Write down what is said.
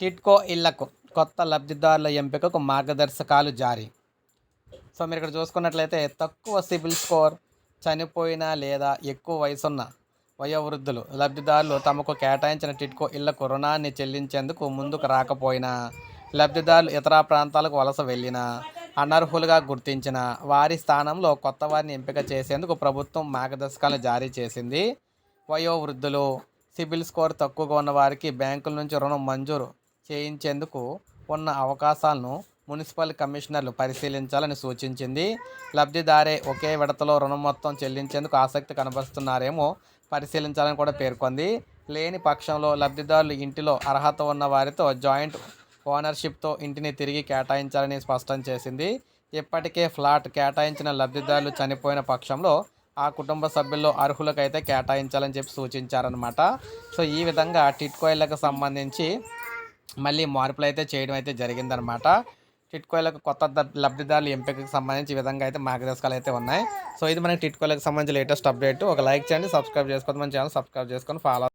టిట్కో ఇళ్ళకు కొత్త లబ్ధిదారుల ఎంపికకు మార్గదర్శకాలు జారీ. సో మీరు ఇక్కడ చూసుకున్నట్లయితే తక్కువ సిబిల్ స్కోర్ చనిపోయిన లేదా ఎక్కువ వయసున్న వయోవృద్ధులు లబ్ధిదారులు తమకు కేటాయించిన టిట్కో ఇళ్ళకు రుణాన్ని చెల్లించేందుకు ముందుకు రాకపోయినా లబ్ధిదారులు ఇతర ప్రాంతాలకు వలస వెళ్ళినా అనర్హులుగా గుర్తించిన వారి స్థానంలో కొత్త వారిని ఎంపిక చేసేందుకు ప్రభుత్వం మార్గదర్శకాలు జారీ చేసింది. వయోవృద్ధులు సిబిల్ స్కోర్ తక్కువగా ఉన్న వారికి బ్యాంకుల నుంచి రుణం మంజూరు చేయించేందుకు ఉన్న అవకాశాలను మున్సిపల్ కమిషనర్లు పరిశీలించాలని సూచించింది. లబ్ధిదారే ఒకే విడతలో రుణం మొత్తం చెల్లించేందుకు ఆసక్తి కనబరుస్తున్నారేమో పరిశీలించాలని కూడా పేర్కొంది. లేని పక్షంలో లబ్ధిదారులు ఇంటిలో అర్హత ఉన్న వారితో జాయింట్ ఓనర్షిప్తో ఇంటిని తిరిగి కేటాయించాలని స్పష్టం చేసింది. ఇప్పటికే ఫ్లాట్ కేటాయించిన లబ్ధిదారులు చనిపోయిన పక్షంలో ఆ కుటుంబ సభ్యుల్లో అర్హులకైతే కేటాయించాలని చెప్పి సూచించారనమాట సో ఈ విధంగా టిట్కోయిలకు సంబంధించి మళ్ళీ మార్పులు అయితే చేయడం అయితే జరిగిందనమాట. టిట్కోయిలకు కొత్త ద- లబ్ధిదారుల ఎంపికకు సంబంధించి ఈ విధంగా అయితే మార్గదర్శకాలు అయితే ఉన్నాయి. సో ఇది మనకి టిట్కోయిలకు సంబంధించి లేటెస్ట్ అప్డేట్. ఒక లైక్ చేయండి సబ్స్క్రైబ్ చేసుకోండి మన ఛానల్ సబ్స్క్రైబ్ చేసుకొని ఫాలో